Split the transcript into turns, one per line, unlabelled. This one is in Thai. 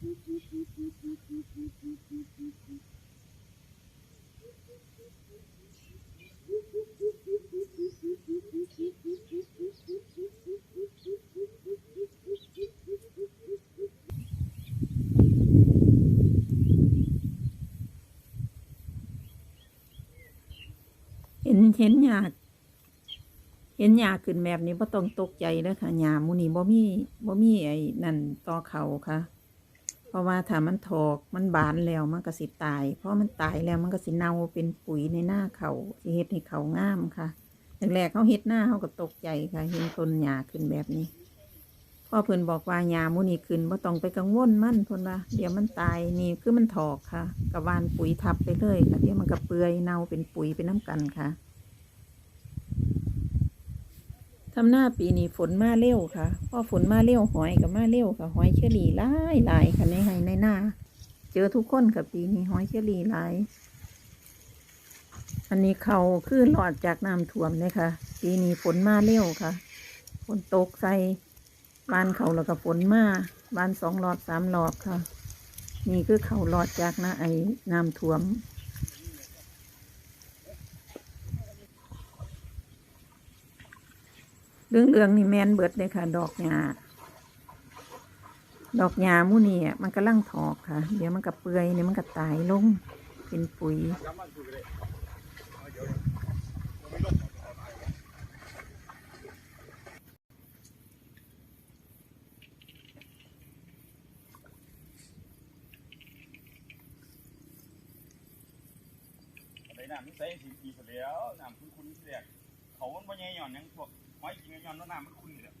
เห็นเห็นหยาเห็นหยาขึ้นแบบนี้บ่ต้องตกใจเด้อค่ะหยามูนี่บ่มีบ่มีไอ้นั่นต่อเขาค่ะ เพราะว่าถ้ามันถอกมันบานแล้วมันก็สิตาย เพราะมันตายแล้วมันก็สิเน่าเป็นปุ๋ยในหน้าเขาสิเฮ็ดให้เขางามค่ะแรกๆเขาเฮ็ดหน้าเขาก็ตกใจค่ะเห็นต้นหญ้าขึ้นแบบนี้พ่อเพิ่นบอกว่าหญ้ามูนี่ขึ้นบ่ต้องไปกังวลมันเพิ่นว่าเดี๋ยวมันตายนี่คือมันถอกค่ะกะวานปุ๋ยทับไปเลยค่ะเดี๋ยวมันก็เปื่อยเน่าเป็นปุ๋ยเป็นน้ำกันค่ะทำหน้าปีนี้ฝนมาเร็วค่ะพอฝนมาเร็วหอยก็มาเร็วค่ะหอยเชอรี่หลายหลายค่ะในไห้ในหน้า เจอทุกคนค่ะปีนี้หอยเชอรี่หลาย อันนี้เขาคือหลอดจากน้ำท่วมเลยค่ะ ปีนี้ฝนมาเร็วค่ะฝนตกใส่บานเขาแล้วก็ฝนมาบานสองหลอดสามหลอดค่ะ นี่คือเขาหลอดจากน้าไอ้น้ำท่วม เรื่องเรื่องนี่แมนเบิดเลยค่ะ ดอกหญ้าดอกหญ้ามู่นี่อะมันกำลังถอกค่ะ เดี๋ยวมันก็เปื่อยเนี่ยมันก็ตายลง เป็นปุ๋ย
น้ำมันใส่สีอีกแล้วน้ำคุณคุณที่แรกเขามันบ่ใหญ่หย่อนยังพวก หอยกินหย่อนแล้วน้ำมันคุณนี่แหละ